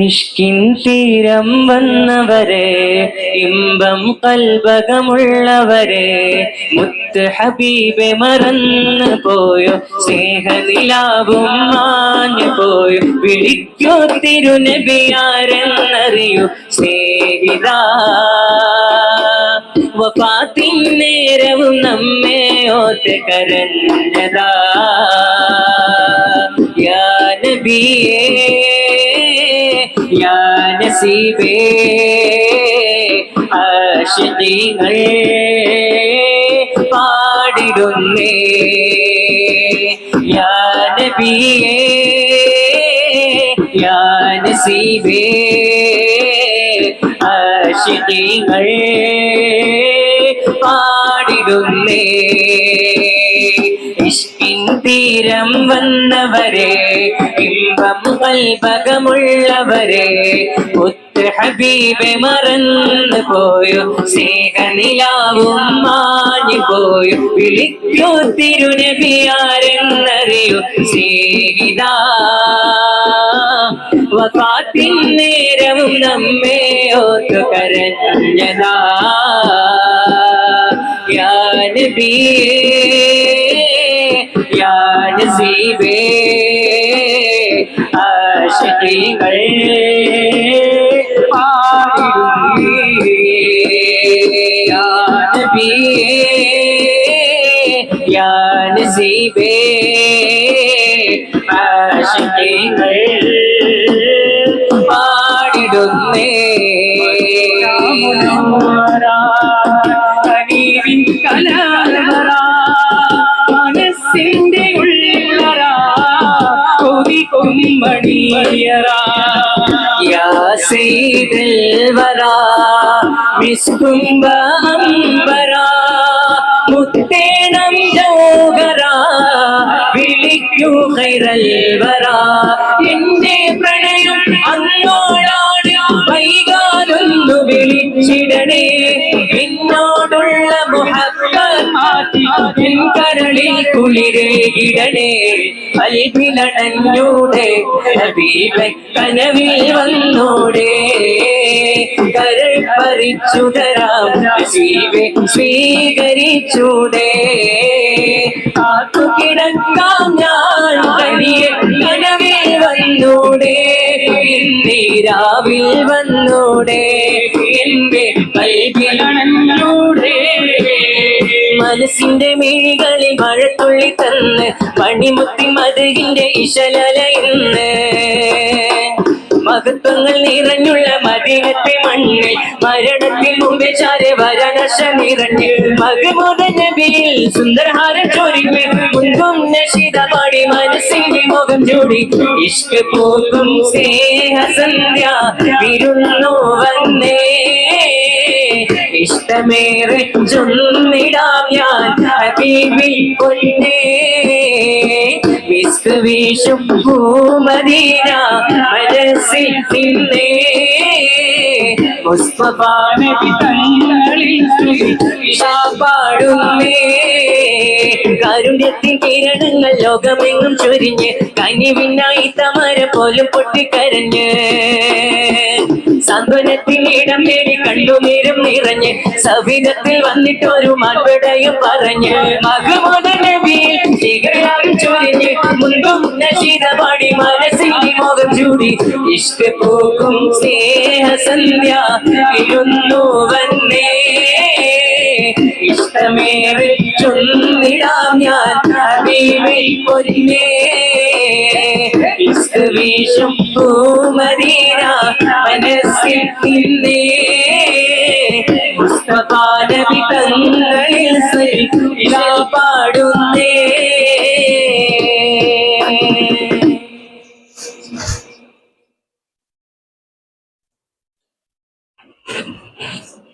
ഇഷ്കിൻ തീരം വന്നവരെ ഇമ്പം കൽബകമുള്ളവരെ മുത്ത് ഹബീബെ മറന്നു പോയോ സ്നേഹനിലാവും മാഞ്ഞു പോയോ വിളിക്കോ തിരുനബിയാരെന്നറിയൂ സ്നേഹിത. വഫാത്തിൻ നേരവും നമ്മെ ഓത്ത് കരഞ്ഞതാ. യാ നബിയേ. യാ നസീബേ ആശിഖീങ്ങൾ പാടിടുന്നേ. യാ നബിയേ യാ നസീബേ ആശിഖീങ്ങൾ പാടിടുന്നേ. ഇഷ്കിൻ തീരം വന്നവരെ ഇമ്പം കൽപകമുള്ളവരെ ഹബീബെ മറന്നു പോയോ സ്നേഹനിലാവും മാഞ്ഞു പോയോ. വിളിക്കൂ തിരുനബിയാരെന്നറിയു സ്നേഹിത. വഫാത്തിൻ നേരവും നമ്മെ ഓർത്തു കരഞ്ഞതാ. യാ നബിയേ. യാ നസീബേ ആശിഖീങ്ങൾ പാടിടുന്നേ യാ നബിയേ യാ നസീബേ ആശിഖീങ്ങൾ പാടിടുന്നേ കനീവിൻ കലാലറ യാസൈതൽവരാ മിസ്കുംബ മുത്തേണം ജോഗരാ വിളിക്കൂ ഹൈറൽവരാ എന്റെ പ്രണയം അങ്ങോള മുഹബത്ത് കുളിരേ ഇടനേ അൽബിലടഞ്ഞൂടെ ഹബീബെ കനവിൽ വന്നൂടെ. കരൾ പറിച്ചുതരാം ഹബീബെ സ്വീകരിച്ചൂടെ. ഞാൻ തനിയെ കനവിൽ വന്നൂടെ. നീരാവിൽ വന്നൂടെ. എന്റെ മനസ്സിന്റെ മിഴികളിൽ മഴത്തുള്ളി തന്ന് മണിമുത്തി മധുകിന്റെ ഇശലലയിന്ന് മഹത്വങ്ങൾ നിറഞ്ഞുള്ള മദീനത്തെ മണ്ണിൽ മരണത്തിൽ മുമ്പേ ചാരെ വരണശ നിറഞ്ഞ് മകമുത നബിയിൽ സുന്ദരഹാരം ചൊരിഞ്ഞ് മുൻപും നശീത പാടി മനസ്സിന്റെ മുഖം ചൂടി. പോക്കും സ്നേഹസന്ധ്യ വിരുന്നു വന്നേ. ഇഷ്ടമേറെ ചൊല്ലിടാം ഭൂമദീന മനസ്സിൽ നിന്നേ. മുസ്തഫ പാടുന്നേ കാരുണ്യത്തിൻ കിരണങ്ങൾ ലോകമെങ്ങും ചൊരിഞ്ഞ് കനിവിനായി തമര പോലും പൊട്ടിക്കരഞ്ഞ്. സാന്ത്വനത്തിൽ ഇടം തേടി കണ്ടുനീരും നിറഞ്ഞ് സവിധത്തിൽ വന്നിട്ടൊരു മറുപടയും പറഞ്ഞ്. മകമോദ നബിയിൽ ശിഖരാവിൽ ചൊരിഞ്ഞ് മുൻപും നശീത പാടി മനസ്സിന്റെ മുഖം ചൂടി. ഇഷ്ടപ്പോക്കും സ്നേഹസന്ധ്യ ഇരുന്നു വന്നേ. ഇഷ്ടമേറെ ചൊന്നിടാം ഞാൻ ഹബീബിൽ പൊന്നേ ഇഷ്ക വീശും പൂമദീന മനസ്സിൽ നിന്നേ. മുസ്തഫ നബി തങ്ങളിൽ പാടുന്നേ